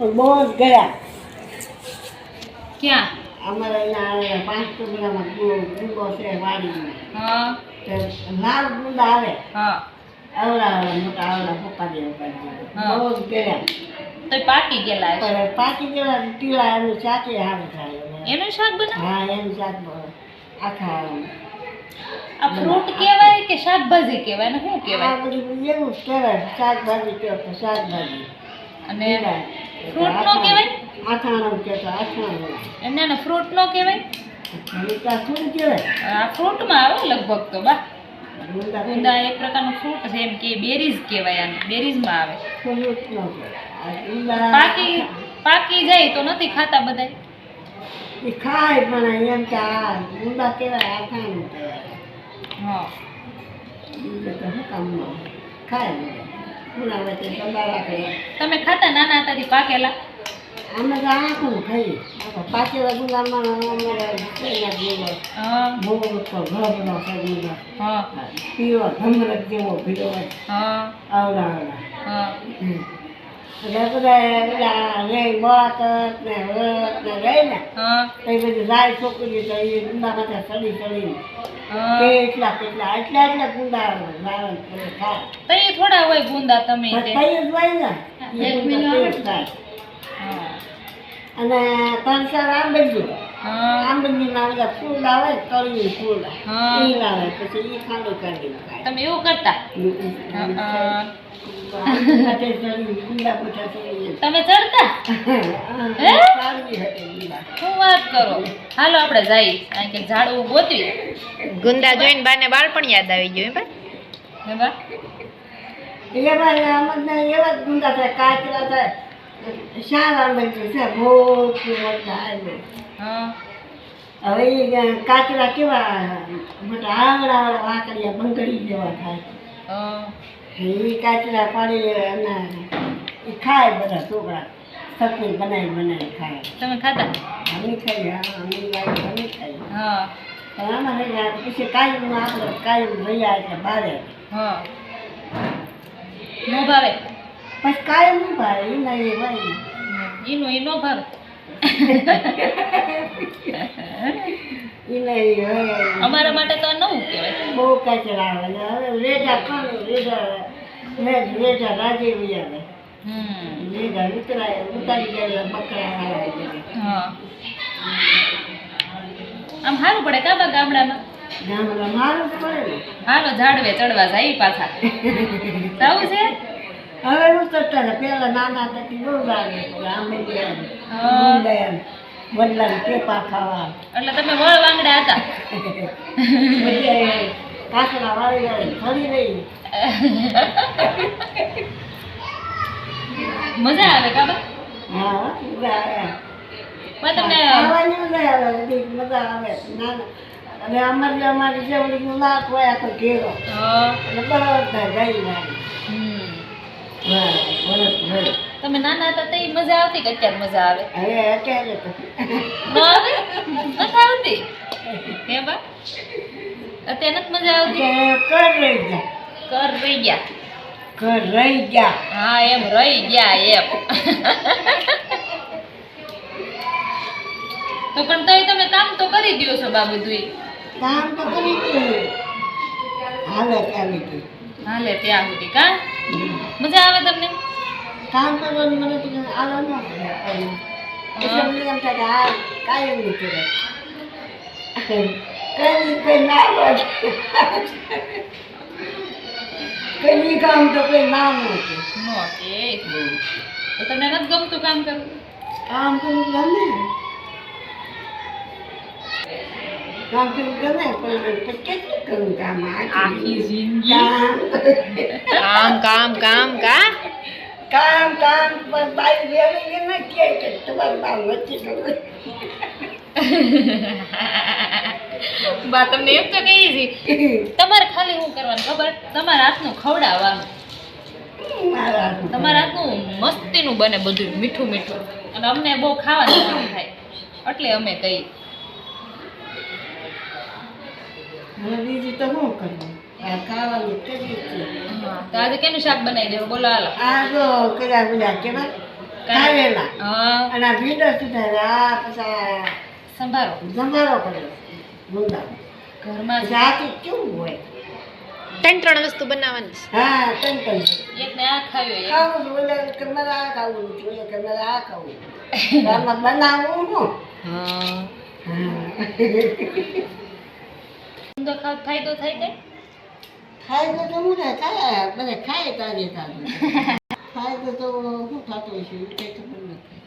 પણ બહુ જ ગયા. ક્યાં? અમારે અહીંયા પાંચ ટુકડામાં છે વાડીમાં. લાલ ગુંડા આવે. આવડા આવડા મોટા આવડા પપ્પા બહુ જ ગયા. તો પાકી ગયેલા પણ પાકી ગયેલા ટીલા એનું ચાકે સારું થાય એનું શાક બનાવ? હા એનું શાક આખા આ ફ્રૂટ કહેવાય કે શાકભાજી કહેવાય ને શું આ બધું એવું કહેવાય. શાકભાજી કહેવાય શાકભાજી. અને ફ્રૂટ નો કહેવાય? આથાણું કહેતા એને ફ્રૂટ નો કહેવાય? ગુંદા શું કહેવાય? આ ફ્રૂટમાં આવે લગભગ તો બા. ગુંદા એક પ્રકારનું ફ્રૂટ છે એમ કે બેરીઝ કહેવાય આને બેરીઝમાં આવે. ફ્રૂટ નો કહેવાય. આ પાકી પાકી જાય તો નથી ખાતા બધાય? એ ખાય પણ એમ કે આ ગુંદા કહેવાય આથાણું કહેવાય. હા. બીજું તો શું કામમાં ખાય બધા તમે ખાતા નાના હતાથી પાકેલા? અમે તો આખું ખાઈ છે હા. પીવો ધમરક જેવો હા. આવડા આવડા. થોડા હોય ગુંદા તમે એક મિનિટ. અને ત્રણ ચાર આંબલી હા. આંબલી બધા ફૂલ આવે તળી ફૂલ હા. એ લાવે પછી એ ખાંડો કાઢી તમે એવું કરતા? તમે ચડતા? શું વાત કરો? હાલો આપણે જઈએ. કારણ કે ઝાડવું ગોતવી. ગુંદા જોઈને બાને બાળપણ યાદ આવી ગયું હે હે બા? એવા અમને એવા જ ગુંદા થાય કાચરા થાય. આંબલી છે મોટું મોટા હા. હવે કાચરા કેવા મોટા આવડા આવડા વાકડિયા બંગડી જેવા થાય. એ કાચરા પાડી અને એ ખાય બધા છોકરા. ચટણી બનાવી બનાવી ખાય. તમે ખાતા? અમે ખાઈએ અમે અમે ખાઈએ. હા. પણ પછી કાયમ આપણે કાયમ રહ્યા એટલે બારે. હા. નો ભાવે. પછી કાયમનું ભાવે એ નહીં એ હોય ને. ઈનું ઈ નો ભાવે અમારા માટે તો નવું કહેવાય. બહુ કાચરા આવે ને હવે કોણ રેઢા રેઢ રેઢા રાજે આવે હમ. રેઢા ઉતરાય ઉતારી જાય બકરા હા. આમ સારું પડે કાબા ગામડામાં? ગામડામાં મારું પડે હાલો ઝાડવે ચડવા જાય પાછા. જાવું છે? હવે હું હતા પેલા નાના હતા તે બહુ લાગે આમે ટેપા ખાવા એટલે તમે વળ વાંગડા હતા. કાકડા વાળી વાળી ફરી રહી. મજા આવે કાબા હા મજા આવે. તમને ખાવાની મજા આવે મજા આવે. નાના અને અમારી અમારી જેવડી લાખ હોય આખો ઘેરો. એટલે બધા વરસ ભરે તમે નાના હતા તઈ મજા આવતી કે અત્યારે મજા આવે? હવે અત્યારે તો. ન આવે? નથી આવતી? હે બા? અત્યારે નથી મજા આવતી? કર રહી ગયા. કર રહી ગયા? કર રહી ગયા. હા એમ રહી ગયા એમ. તો પણ તોય તમે કામ તો કરી દ્યો છો બા બધું કામ તો કરી દીધું હાલે ત્યાં સુધી. હાલે ત્યાં સુધી કા? મજા આવે તમને? કામ કરવાની મને તો આલો ન પડે. એટલે મને એમ થાય કે આ કાયમ નહીં કરે કઈ કઈ ના હોય કઈ કામ તો કોઈ નો કે તો તમને નથી ગમતું કામ કરવું? કામ કરવું ગમે. કામ કરવું ગમે પણ કેટલું કરવું કામ આખી જિંદગી કામ કામ કામ કામ કા કામ કામ પણ બાઈ વેરી ન કે કે તમારું બાર નથી કરવું બા તમને એમ તો કહી છે તમારે ખાલી શું કરવાનું ખબર તમારા હાથનું ખવડાવવાનું તમારા હાથનું મસ્તીનું બને બધું મીઠું મીઠું. અને અમને બહુ ખાવાનું થાય એટલે અમે કહીએ બીજું તો શું કરવું આ ખાવાનું તો આજે કેનું શાક બનાવી દેવું? બોલો હાલો. આ જો કયા બધા કેવા કારેલા. હા. અને આ ભીંડો સુધારે પછી આ સંભારો. જમારો કરે ગુંદા. ઘરમાં પછી કેવું હોય? ત્રણ ત્રણ વસ્તુ બનાવવાની છે. હા ત્રણ તન એકને આ ખાવું છું ઓલા કે આ ખાવું છે ઓલા આ ખાવું તો આમાં બનાવવું હું. હા. ફાયદો થાય કઈ? ફાયદો તો તો હું ને ખાય બધા ખાય તારે થાય ખાય તો તો શું થતો છે એ ખબર નથી.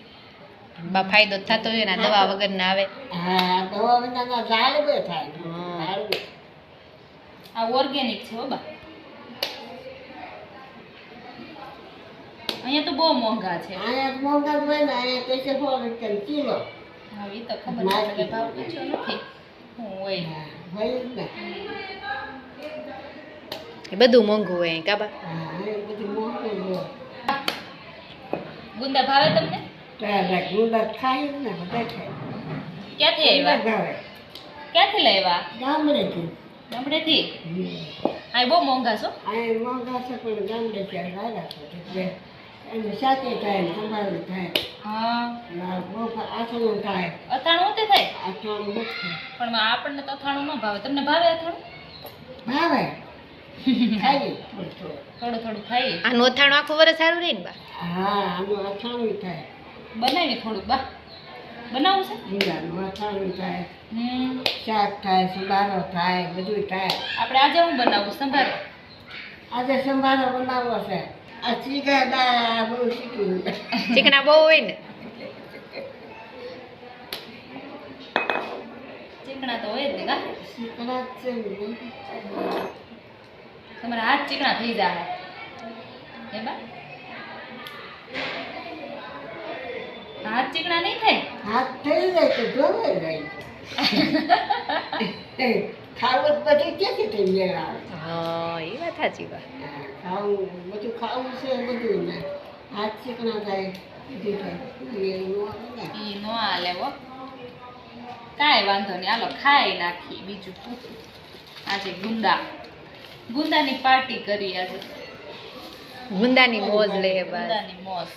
બા ફાયદો થતો હોય ને દવા વગર ના આવે. હા દવા વિનાના ઝાડ બે થાય. હા. ઝાડ બે. આ ઓર્ગેનિક છે હો બા. અહીંયા તો બહુ મોંઘા છે. અહીંયા મોંઘા હોય ને અહીંયા પૈસા સો રૂપિયા કિલો. હા એ તો ખબર નથી ભાવ પૂછ્યો નથી. હું હોય ને. એ બધું મોંઘું હોય કાબા ગુંદા ભાવે તમને? ગુંદા ખાય ને બધા ખાય ક્યાંથી આવ્યા? ક્યાંથી લાવ્યા? ગામડેથી? ગામડેથી. આ બહુ મોંઘા છો? મોંઘા છે પણ ગામડે ત્યાં લાવ્યા એટલે એનું થાય તમારું સંભાળું થાય. હા. ના આથણું થાય. અથાણું હોતે થાય? આથણું નથી. પણ આપણને તો અથાણું ન ભાવે. તમને ભાવે અથાણું? ભાવે. ખાઈએ થોડું થોડું. થોડું થોડું ખાઈએ. આનું અથાણું આખું વરસ સારું રહે ને બા? હા આનું અથાણું થાય. બનાવી થોડુંક બા. બનાવવું છે? જીરાનું અથાણું થાય. હમ. શાક થાય સંભારો થાય બધું થાય. આપણે આજે હું બનાવું? સંભારો? આજે સંભારો બનાવવો છે. ચીકણા બહુ હોય ને. ચીકણા તો હોય જ ને. તમારા હાથ ચીકણા થઈ જાય. હે બા? હાથ ચીકણા નહીં થાય? હાથ થઈ જાય તો જોવે જાય. બધું ક્યાંથી થઈ જાય હા એ વાત સાચી હા, ખાવું બધું ખાવું છે બધું ને. હાથ ચીકણા થાય થાય એ ન આવે નો હાલે હો. કાંઈ વાંધો નહીં. હાલો ખાઈ નાખી બીજું આજે ગુંદા. ગુંદાની પાર્ટી કરી આજે. ગુંદાની મોજ લે ગુંદાની મોજ.